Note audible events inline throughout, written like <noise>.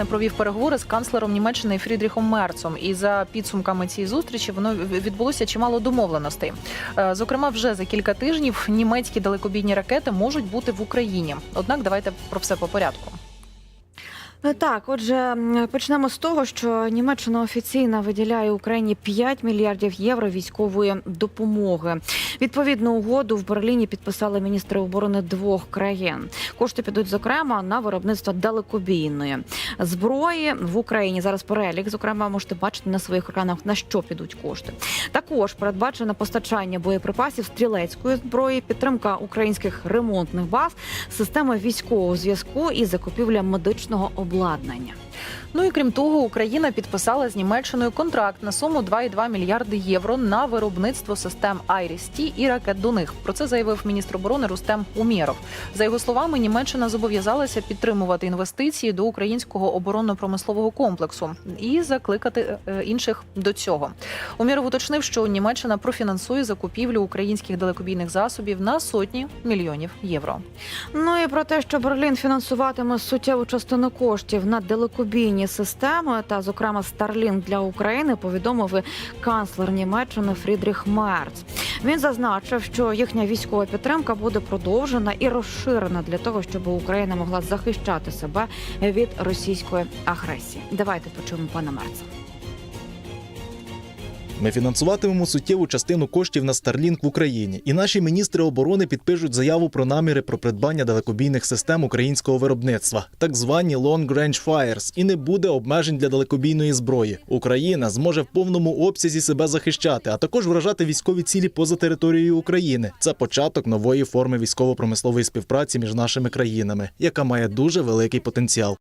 власне провів переговори з канцлером Німеччини Фрідріхом Мерцом. І за підсумками цієї зустрічі воно відбулося чимало домовленостей. Е, Зокрема, вже за кілька тижнів німецькі далекобійні ракети можуть бути в Україні. Однак, давайте про все по порядку. Ну, Так, отже, почнемо з того, що Німеччина офіційно виділяє Україні 5 мільярдів євро військової допомоги. Відповідну угоду в Берліні підписали міністри оборони двох країн. Кошти підуть зокрема на виробництво далекобійної зброї в Україні. Зараз перелік, зокрема, можете бачити на своїх екранах на що підуть кошти. Також передбачено постачання боєприпасів стрілецької зброї, підтримка українських ремонтних баз, системи військового зв'язку і закупівля медичного обладнання обладнання. Ну і крім того, Україна підписала з Німеччиною контракт на суму 2,2 мільярди євро на виробництво систем Айріс-Ті і ракет до них. Про це заявив міністр оборони Рустем Умєров. За його словами, Німеччина зобов'язалася підтримувати інвестиції до українського оборонно-промислового комплексу і закликати е, інших до цього. Умєров уточнив, що Німеччина профінансує закупівлю українських далекобійних засобів на сотні мільйонів євро. Ну і про те, що Берлін фінансуватиме суттєву частину коштів на далекобійні системи, та зокрема Starlink для України, повідомив канцлер Німеччини Фрідріх Мерц. Він зазначив, що їхня військова підтримка буде продовжена і розширена для того, щоб Україна могла захищати себе від російської агресії. Давайте почуємо пана Мерца. Ми фінансуватимемо суттєву частину коштів на Starlink в Україні, і наші міністри оборони підпишуть заяву про наміри про придбання далекобійних систем українського виробництва, так звані Long Range Fires, і не буде обмежень для далекобійної зброї. Україна зможе в повному обсязі себе захищати, а також вражати військові цілі поза територією України. Це початок нової форми військово-промислової співпраці між нашими країнами, яка має дуже великий потенціал.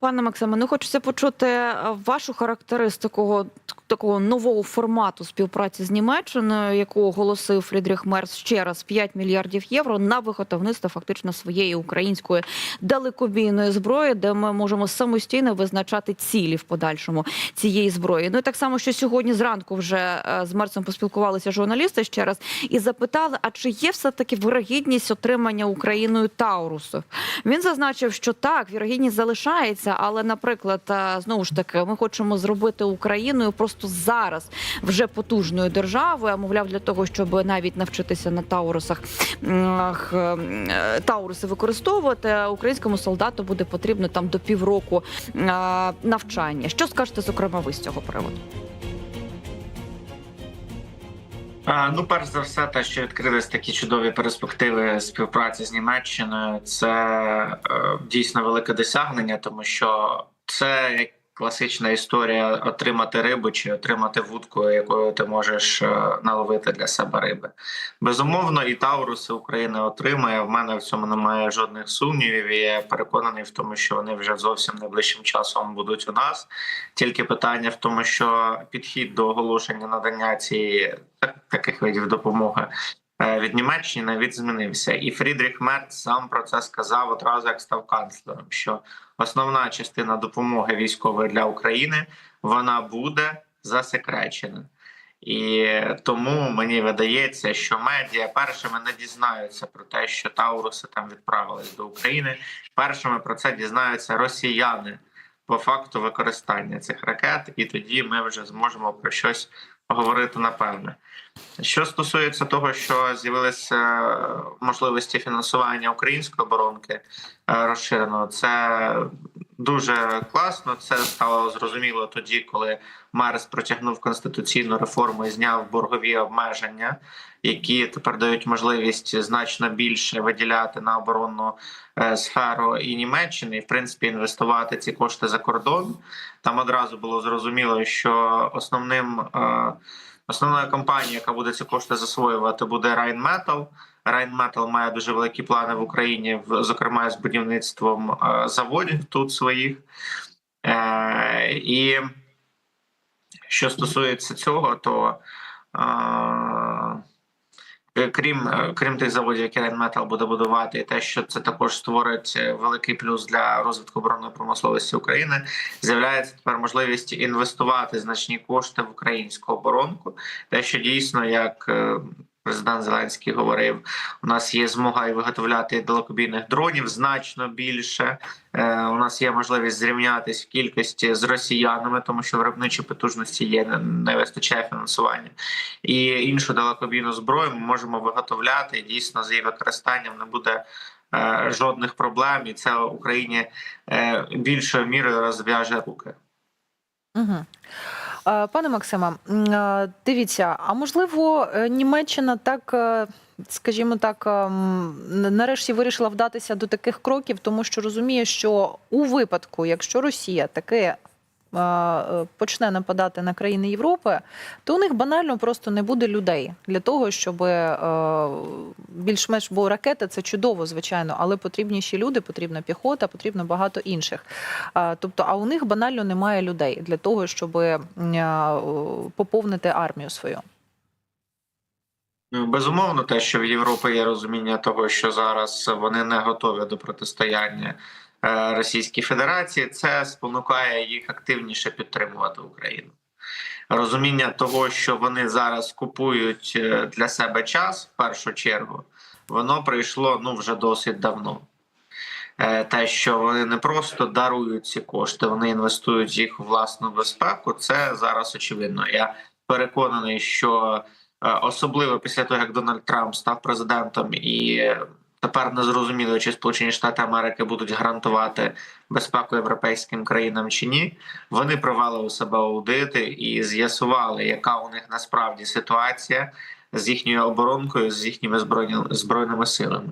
Пане Максиме, ну хочеться почути е, вашу характеристику такого нового формату співпраці з Німеччиною, яку оголосив Фрідріх Мерц ще раз 5 мільярдів євро на виготовництво фактично своєї української далекобійної зброї, де ми можемо самостійно визначати цілі в подальшому цієї зброї. Ну і так само, що сьогодні зранку вже е, з Мерцем поспілкувалися журналісти ще раз і запитали: а чи є все таки вирогідність отримання Україною Таурусу? Він зазначив, що так, вірогідність залишається, але, наприклад, е, знову ж таки, ми хочемо зробити Україною просто зараз вже потужною державою. А мовляв, для того, щоб навіть навчитися на Таурусах е, Тауруси використовувати, українському солдату буде потрібно там до півроку е, навчання. Що скажете, зокрема, ви з цього приводу? Ну, перш за все, те, що відкрились такі чудові перспективи співпраці з Німеччиною, це е, дійсно велике досягнення, тому що це класична історія отримати рибу чи отримати вудку, якою ти можеш е, наловити для себе риби. Безумовно, і Тауруси Україна отримає. В мене в цьому немає жодних сумнівів. Я переконаний в тому, що вони вже зовсім найближчим часом будуть у нас. Тільки питання в тому, що підхід до оголошення надання цієї таких видів допомоги від Німеччини навіть змінився. І Фрідріх Мерц сам про це сказав одразу, як став канцлером. Що основна частина допомоги військової для України вона буде засекречена. І тому мені видається, що медіа першими не дізнаються про те, що Тауруси там відправились до України. Першими про це дізнаються росіяни по факту використання цих ракет, і тоді ми вже зможемо про щось говорити напевне. Що стосується того, що з'явилися е, можливості фінансування української оборонки е, розширеного, це дуже класно. Це стало зрозуміло тоді, коли Мерс протягнув конституційну реформу і зняв боргові обмеження, які тепер дають можливість значно більше виділяти на оборонну е, сферу і Німеччини, і в принципі інвестувати ці кошти за кордон. Там одразу було зрозуміло, що основним е, основною компанією, яка буде ці кошти засвоювати, буде Rheinmetall. Rheinmetall має дуже великі плани в Україні, зокрема з будівництвом е, заводів тут своїх. Е, І що стосується цього, то е, крім, крім тих заводів, які Rheinmetall буде будувати, і те, що це також створить великий плюс для розвитку оборонної промисловості України, з'являється тепер можливість інвестувати значні кошти в українську оборонку. Те, що дійсно як. Президент Зеленський говорив. У нас є змога і виготовляти далекобійних дронів значно більше. Е, у нас є можливість зрівнятись в кількості з росіянами, тому що виробничі потужності є не- вистачає фінансування. І іншу далекобійну зброю ми можемо виготовляти. Дійсно з її використанням не буде е, жодних проблем, і це Україні е, більшою мірою розв'яже руки. Угу. Пане Максиме, е, дивіться, а можливо, е, Німеччина так, е, скажімо так, нарешті вирішила вдатися до таких кроків, тому що розуміє, що у випадку, якщо Росія таки е, е, почне нападати на країни Європи, то у них банально просто не буде людей для того, щоб е, більш-менш, бо ракети це чудово, звичайно, але потрібні ще люди, потрібна піхота, потрібно багато інших. Тобто, а у них банально немає людей для того, щоб о, поповнити армію свою. Ну, Безумовно, те, що в Європі є розуміння того, що зараз вони не готові до протистояння е, Російській Федерації, це спонукає їх активніше підтримувати Україну. Розуміння того, що вони зараз купують е, для себе час в першу чергу, воно прийшло ну вже досить давно. Е, Те, що вони не просто дарують ці кошти, вони інвестують їх у власну безпеку. Це зараз очевидно. Я переконаний, що Е, особливо після того, як Дональд Трамп став президентом, і е, тепер не зрозуміло, чи Сполучені Штати Америки будуть гарантувати безпеку європейським країнам чи ні. Вони провели у себе аудити і з'ясували, яка у них насправді ситуація з їхньою оборонкою, з їхніми збройні, збройними силами.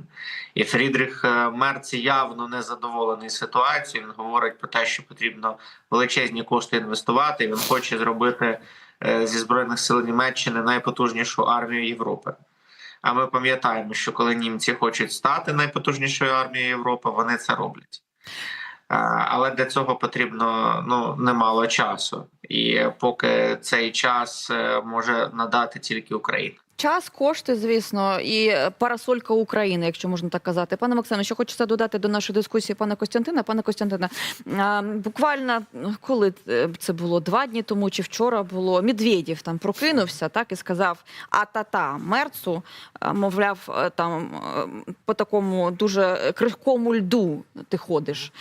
І Фрідріх е, Мерц явно не задоволений ситуацією. Він говорить про те, що потрібно величезні кошти інвестувати. Він хоче зробити е, зі збройних сил Німеччини найпотужнішу армію Європи. А ми пам'ятаємо, що коли німці хочуть стати найпотужнішою армією Європи, вони це роблять. Е, Але для цього потрібно ну немало часу, і поки цей час е, може надати тільки Україна. Час, кошти, звісно, і е, парасолька України, якщо можна так казати. Пане Максиме, що хочеться додати до нашої дискусії пана Костянтина. Пане Костянтине, буквально коли е, це було два дні тому чи вчора було Медведєв там прокинувся, так і сказав: а та-та мерцу, мовляв, е, там по такому дуже крихкому льду ти ходиш.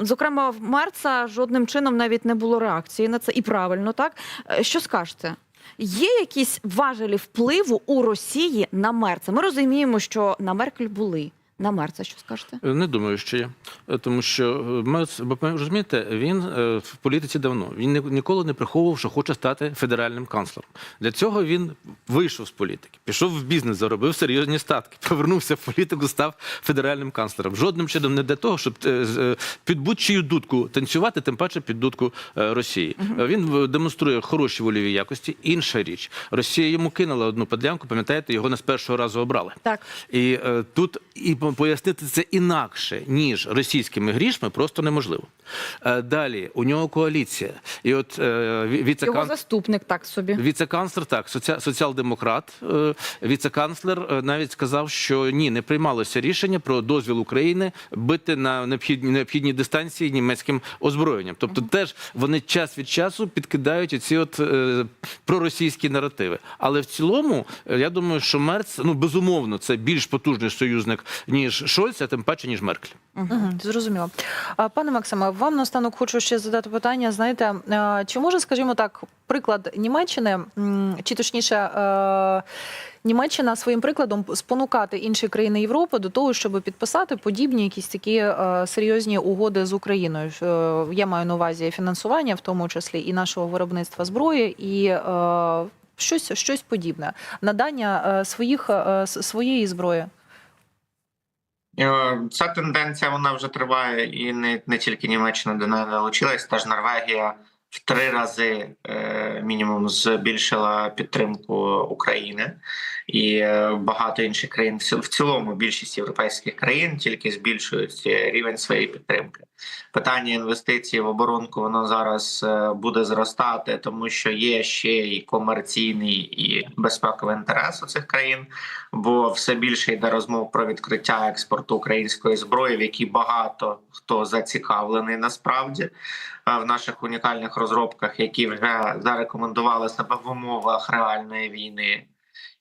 Зокрема, в Мерца жодним чином навіть не було реакції на це, і правильно так. Що скажете? Є якісь важелі впливу у Росії на Мерца? Ми розуміємо, що на Меркель були. На Мерца, що скажете? Не думаю, що є. Е, Тому що е, Мерц, розумієте, він е, в політиці давно. Він ні- ніколи не приховував, що хоче стати федеральним канцлером. Для цього він вийшов з політики, пішов в бізнес, заробив серйозні статки, <laughs> повернувся в політику, став федеральним канцлером. Жодним чином не для того, щоб е, е, під будь-чию дудку танцювати, тим паче під дудку е, Росії. Е, Він е, демонструє хороші вольові якості. Інша річ, Росія йому кинула одну подлянку. Пам'ятаєте, його не з першого разу обрали. Так. І е, тут і по- пояснити це інакше, ніж російськими грішми, просто неможливо. Е, далі у нього коаліція. І от е, Його заступник так собі. Віце-канцлер, так, соці... соціал-демократ, е, віце-канцлер навіть сказав, що ні, не приймалося рішення про дозвіл України бити на необхідні, необхідні дистанції німецьким озброєнням. Тобто, теж вони час від часу підкидають оці от е, проросійські наративи. Але в цілому, я думаю, що Мерц, ну безумовно, це більш потужний союзник ніж Шольц, а тим паче ніж Меркель. Угу, зрозуміло. Пане Максиме, вам наостанок хочу ще задати питання. Знаєте, чи може, скажімо так, приклад Німеччини, чи точніше, Німеччина своїм прикладом спонукати інші країни Європи до того, щоб підписати подібні якісь такі серйозні угоди з Україною? Я маю на увазі фінансування, в тому числі і нашого виробництва зброї, і щось, щось подібне, надання своїх своєї зброї. Е, Ця тенденція вона вже триває, і не, не тільки Німеччина до неї долучилась, теж Норвегія в три рази е, мінімум збільшила підтримку України, і е, багато інших країн в цілому більшість європейських країн тільки збільшують е, рівень своєї підтримки. Питання інвестицій в оборонку воно зараз е, буде зростати, тому що є ще і комерційний і безпековий інтерес у цих країн бо все більше йде розмов про відкриття експорту української зброї, в якій багато хто зацікавлений насправді в наших унікальних розробках, які вже зарекомендували себе в умовах реальної війни.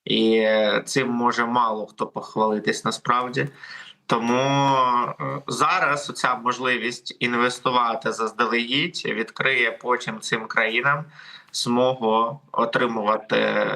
І цим може мало хто похвалитись насправді. Тому е, зараз ця можливість інвестувати заздалегідь відкриє потім цим країнам змогу отримувати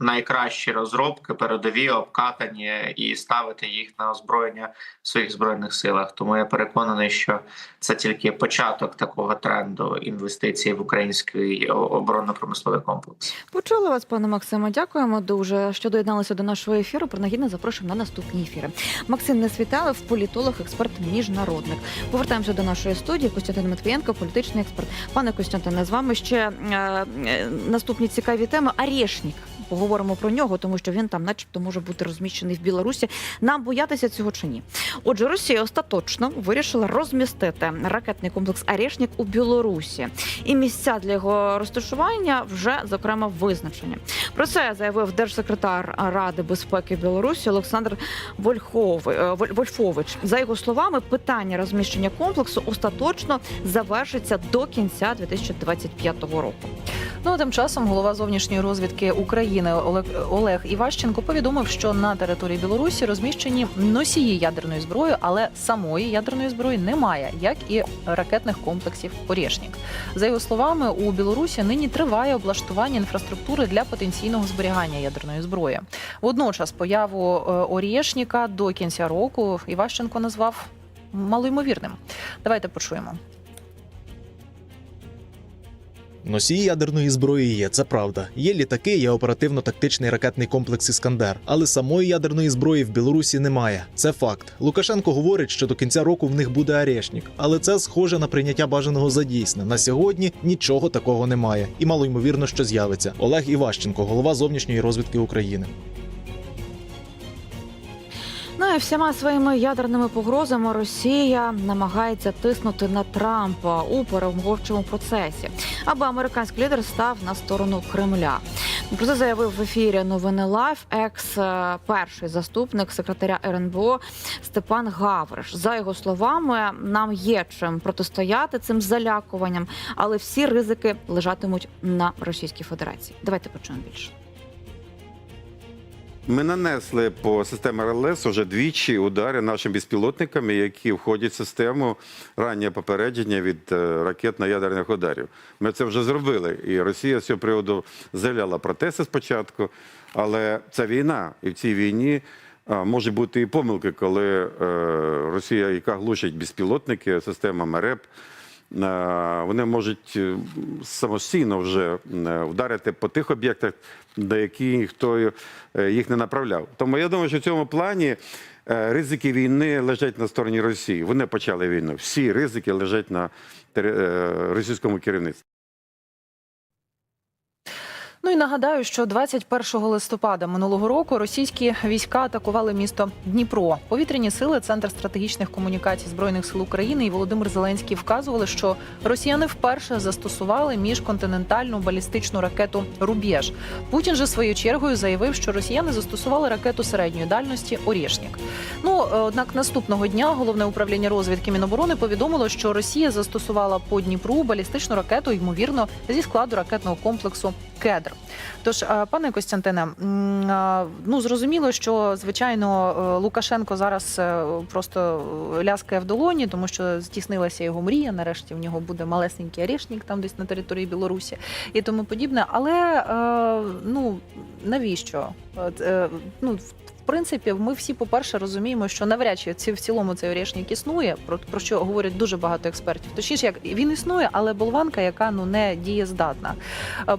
найкращі розробки, передові, обкатані і ставити їх на озброєння в своїх збройних силах. Тому я переконаний, що це тільки початок такого тренду інвестицій в український оборонно-промисловий комплекс. Почули вас, пане Максиме. Дякуємо дуже, що доєдналися до нашого ефіру. Принагідно запрошуємо на наступні ефіри. Максим Несвіталев, політолог, експерт, міжнародник. Повертаємося до нашої студії. Костянтин Матвієнко, політичний експерт. Пане Костянтине, з вами ще е, е, наступні цікаві теми. Арєшнік. Поговоримо про нього, тому що він там, начебто, може бути розміщений в Білорусі. Нам боятися цього чи ні? Отже, Росія остаточно вирішила розмістити ракетний комплекс Арєшнік у Білорусі, і місця для його розташування вже зокрема визначені. Про це заявив держсекретар Ради безпеки Білорусі Олександр е, Вольфович. За його словами, питання розміщення комплексу остаточно завершиться до кінця 2025 року. Ну а тим часом голова зовнішньої розвідки України Олег, Олег Іващенко повідомив, що на території Білорусі розміщені носії ядерної зброї, але самої ядерної зброї немає, як і ракетних комплексів Орєшнік. За його словами, у Білорусі нині триває облаштування інфраструктури для потенційного зберігання ядерної зброї. Водночас появу е, Орєшніка до кінця року Іващенко назвав малоймовірним. Давайте почуємо. Носії ядерної зброї є, це правда. Є літаки, є оперативно-тактичний ракетний комплекс Іскандер, але самої ядерної зброї в Білорусі немає. Це факт. Лукашенко говорить, що до кінця року в них буде арешнік, але це схоже на прийняття бажаного за дійсне. На сьогодні нічого такого немає, і мало ймовірно, що з'явиться. Олег Іващенко, голова зовнішньої розвідки України. Всіма своїми ядерними погрозами Росія намагається тиснути на Трампа у перемовчому процесі, аби американський лідер став на сторону Кремля. Про це заявив в ефірі новини Лайф екс е, перший заступник секретаря РНБО Степан Гавриш. За його словами, нам є чим протистояти цим залякуванням, але всі ризики лежатимуть на Російській Федерації. Давайте почуємо більше. Ми нанесли по системі РЛС уже двічі удари нашими безпілотниками, які входять в систему раннього попередження від е, ракетно-ядерних ударів. Ми це вже зробили. І Росія з цього приводу заявляла протести спочатку. Але це війна, і в цій війні може бути і помилки, коли е, Росія, яка глушить безпілотники, система МЕРЕП, е, вони можуть е, самостійно вже е, вдарити по тих об'єктах, до яких ніхто е, їх не направляв. Тому я думаю, що в цьому плані е, ризики війни лежать на стороні Росії. Вони почали війну. Всі ризики лежать на е, російському керівництві. Ну і нагадаю, що 21 листопада минулого року російські війська атакували місто Дніпро. Повітряні сили, центр стратегічних комунікацій збройних сил України і Володимир Зеленський вказували, що росіяни вперше застосували міжконтинентальну балістичну ракету Рубєж. Путін же своєю чергою заявив, що росіяни застосували ракету середньої дальності Орєшнік. Ну е, однак наступного дня головне управління розвідки Міноборони повідомило, що Росія застосувала по Дніпру балістичну ракету, ймовірно, зі складу ракетного комплексу Кедр. Тож, е, пане Костянтине, е, ну зрозуміло, що звичайно е, Лукашенко зараз просто ляскає в долоні, тому що здійснилася його мрія. Нарешті в нього буде малесенький орешник там десь на території Білорусі і тому подібне. Але ну навіщо? Ну, принципі, ми всі, по-перше, розуміємо, що навряд чи ці в цілому цей орешник існує, про, про що говорять дуже багато експертів. Точніше, як він існує, але болванка, яка ну не дієздатна.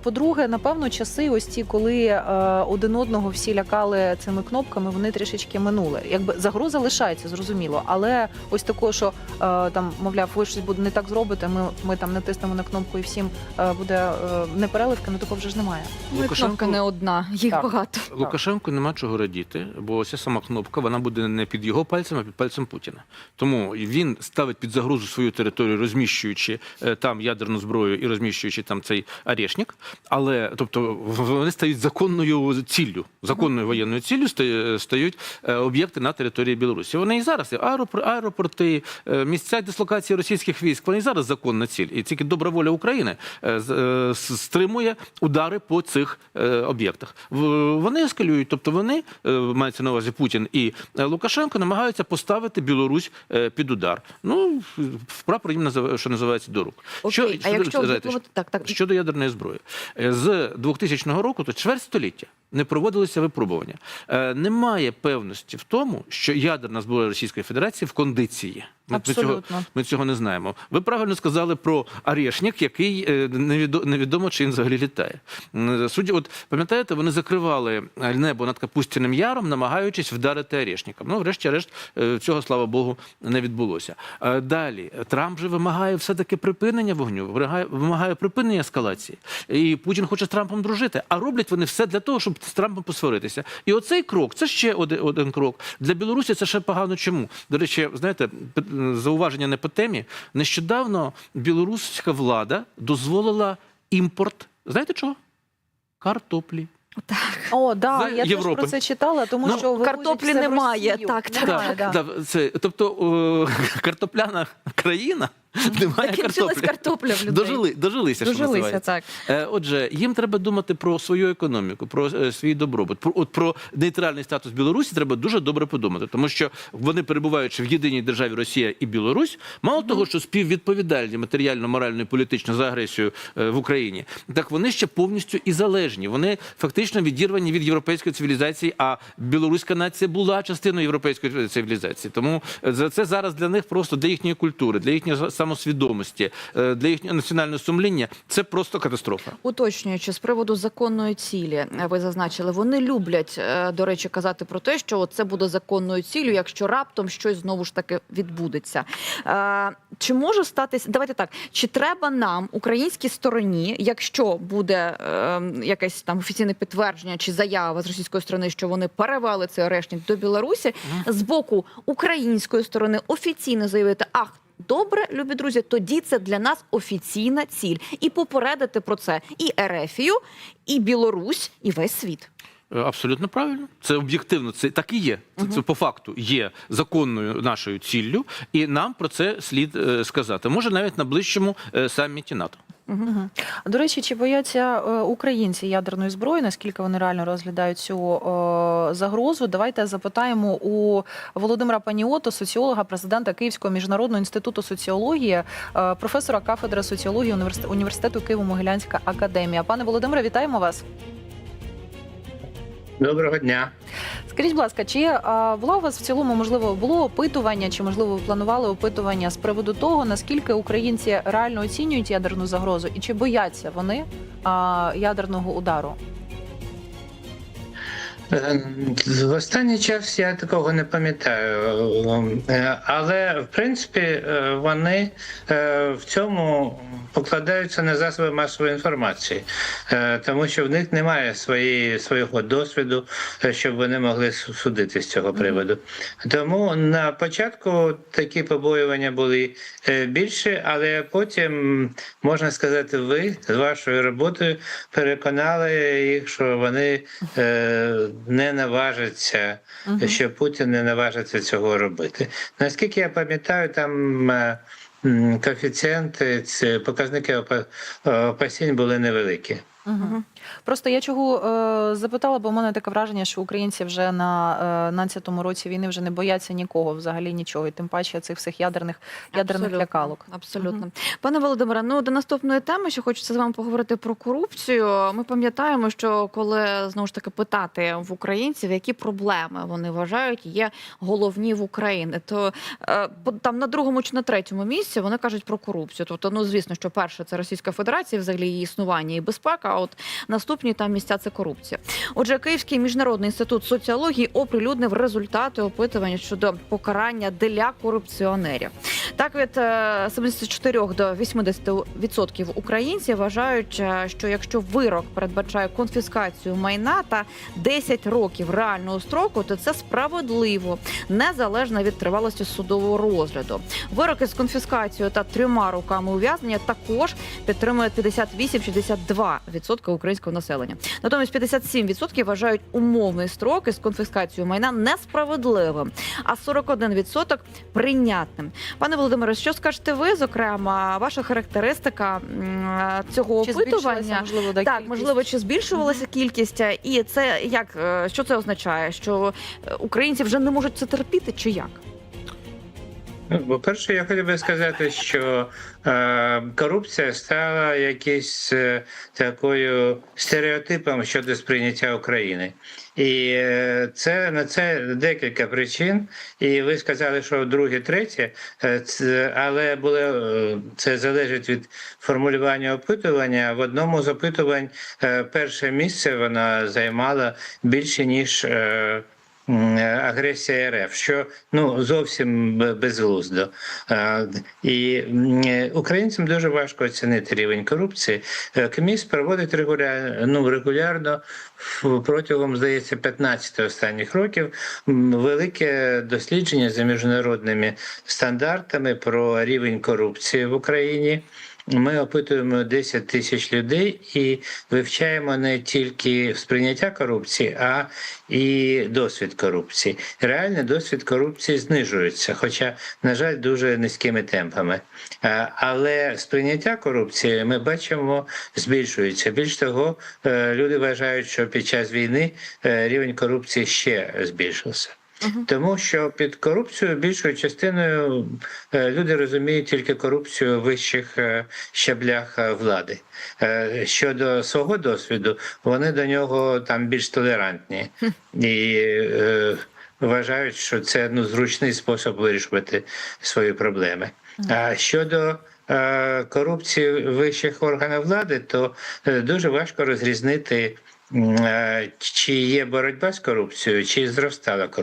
По-друге, напевно, часи, ось ті, коли е, один одного всі лякали цими кнопками, вони трішечки минули. Якби загроза лишається, зрозуміло, але ось такого, що е, там, мовляв, ви щось буде не так зробите. Ми, ми там натиснемо на кнопку і всім е, буде е, непереливки, ну такого вже ж немає. Лукашенко- кнопка не одна, їх Так. багато. Лукашенку нема чого радіти. Бо ця сама кнопка вона буде не під його пальцем, а під пальцем Путіна. Тому він ставить під загрозу свою територію, розміщуючи е, там ядерну зброю і розміщуючи там цей арешник. Але тобто вони стають законною ціллю, законною воєнною ціллю стають е, об'єкти на території Білорусі. Вони і зараз аеропорти, е, місця дислокації російських військ. Вони і зараз законна ціль. І тільки добра воля України стримує удари по цих об'єктах. Вони ескалюють, тобто вони е, мається на увазі Путін і е, Лукашенко намагаються поставити Білорусь е, під удар. Ну в прапор їм що називається до рук. Окей, а якщо знаєте, дипломати- так, так. щодо ядерної зброї Е, з 2000 року, то чверть століття не проводилися випробування. Немає певності в тому, що ядерна зброя Російської Федерації в кондиції. Ми, ми, цього, ми цього не знаємо. Ви правильно сказали про Арешник, який е, невідо- невідомо, чи він взагалі літає. Судді, от пам'ятаєте, вони закривали небо над Капустяним Яром, намагаючись вдарити Арешником. Ну, врешті-решт, е, цього, слава Богу, не відбулося. Е, Далі Трамп же вимагає все-таки припинення вогню, вимагає припинення ескалації. І Путін хоче з Трампом дружити. А роблять вони все для того, щоб з Трампом посваритися. І оцей крок це ще один, один крок. Для Білорусі це ще погано. Чому? До речі, знаєте, зауваження не по темі. Нещодавно білоруська влада дозволила імпорт. Знаєте чого? Картоплі. О, да, З я теж про це читала, тому Ну, що картоплі немає. в Росію. так, так. Немає, да. Да, це, тобто о, <laughs> картопляна країна немає Закінчилась картоплі. картопля в людей. Дожили, дожилися, що Дожилися, називається. так. Е, Отже, їм треба думати про свою економіку, про е, свій добробут. Про от про нейтральний статус Білорусі треба дуже добре подумати, тому що вони перебуваючи в єдиній державі Росія і Білорусь, мало того, що співвідповідальні матеріально, морально і політично за агресію е, в Україні, так вони ще повністю і залежні. Вони фактично відірвані від європейської цивілізації. А білоруська нація була частиною європейської цивілізації. Тому за це зараз для них просто для їхньої культури, для їхньої самосвідомості, е, для їхнього національного сумління це просто катастрофа. Уточнюючи з приводу законної цілі, е, ви зазначили, вони люблять, е, до речі, казати про те, що це буде законною ціллю, якщо раптом щось знову ж таки відбудеться. Чи може статись, давайте так, чи треба нам, українській стороні, якщо буде е, якесь там офіційне підтвердження чи заява з російської сторони, що вони перевели цей арештник до Білорусі, з боку української сторони офіційно заявити, ах. Добре, любі друзі, тоді це для нас офіційна ціль. І попередити про це і Ерефію, і Білорусь, і весь світ. Е, Абсолютно правильно. Це об'єктивно, це так і є. Це, це по факту є законною нашою ціллю, і нам про це слід е, сказати. Може, навіть на ближчому е, саміті НАТО. Мгм. До речі, чи бояться е, українці ядерної зброї? Наскільки вони реально розглядають цю е, загрозу? Давайте запитаємо у Володимира Паніото, соціолога, президента Київського міжнародного інституту соціології, е, професора кафедри соціології університету, університету Києво-Могилянська академія. Пане Володимире, вітаємо вас. Доброго дня. Скажіть, будь ласка, чи було у вас в цілому можливо було опитування, чи можливо ви планували опитування з приводу того, наскільки українці реально оцінюють ядерну загрозу, і чи бояться вони ядерного удару? Е, В останній час я такого не пам'ятаю, Е, але в принципі е, вони е, в цьому покладаються на засоби масової інформації, тому що в них немає своєї свого досвіду, щоб вони могли судити з цього приводу. Тому на початку такі побоювання були більше, але потім можна сказати, ви з вашою роботою переконали їх, що вони не наважаться, Мгм. що Путін не наважиться цього робити. Наскільки я пам'ятаю, там. е, Коефіцієнти, ці показники опа- опасінь були невеликі. Угу. Просто я чого е, запитала, бо в мене таке враження, що українці вже на е, 12-му році війни вже не бояться нікого, взагалі нічого, і тим паче цих всіх ядерних ядерних Абсолютно, лякалок. Абсолютно. Пане Володимире, ну до наступної теми, що хочеться з вами поговорити про корупцію. Ми пам'ятаємо, що коли знову ж таки питати в українців, які проблеми вони вважають є головні в Україні, то е, там на другому чи на третьому місці вони кажуть про корупцію. Тобто, ну звісно, що перше це Російська Федерація, взагалі її існування і безпека. А от наступні там місця це корупція. Отже, Київський міжнародний інститут соціології оприлюднив результати опитування щодо покарання для корупціонерів. Так від е, 74 до 80% українців вважають, е, що якщо вирок передбачає конфіскацію майна та 10 років реального строку, то це справедливо, незалежно від тривалості судового розгляду. Вироки з конфіскацією та трьома роками ув'язнення також підтримує 58-62% українського населення. Натомість 57% вважають умовний строк із конфіскацією майна несправедливим, а 41% прийнятним. Пане Володимире, що скажете ви? Зокрема, ваша характеристика цього Чи опитування? можливо, да, Так, можливо, чи збільшувалася кількість, і це як е, що це означає? Що е, українці вже не можуть це терпіти, чи як? Ну, По-перше, я хотів би сказати, що е, корупція стала якесь е, такою стереотипом щодо сприйняття України. І е, це на це декілька причин. І ви сказали, що друге, третє, е, це, але було, е, це залежить від формулювання опитування. В одному з опитувань е, перше місце вона займала більше ніж. Е, агресія РФ, що ну зовсім безглуздо. І українцям дуже важко оцінити рівень корупції. Е, КМІС проводить регулярно, ну, регулярно протягом, здається, 15 останніх років велике дослідження за міжнародними стандартами про рівень корупції в Україні. Ми опитуємо 10 тисяч людей і вивчаємо не тільки сприйняття корупції, а і досвід корупції. Реальний досвід корупції знижується, хоча, на жаль, дуже низькими темпами. Але сприйняття корупції ми бачимо збільшується. Більш того, е, люди вважають, що під час війни е, рівень корупції ще збільшився. Тому що під корупцією більшою частиною е, люди розуміють тільки корупцію в вищих е, щаблях е, влади. Щодо свого досвіду, вони до нього там більш толерантні і вважають, що це ну, зручний спосіб вирішувати свої проблеми. А щодо корупції вищих органів влади, то дуже важко розрізнити, чи є боротьба з корупцією, чи зростала корупція.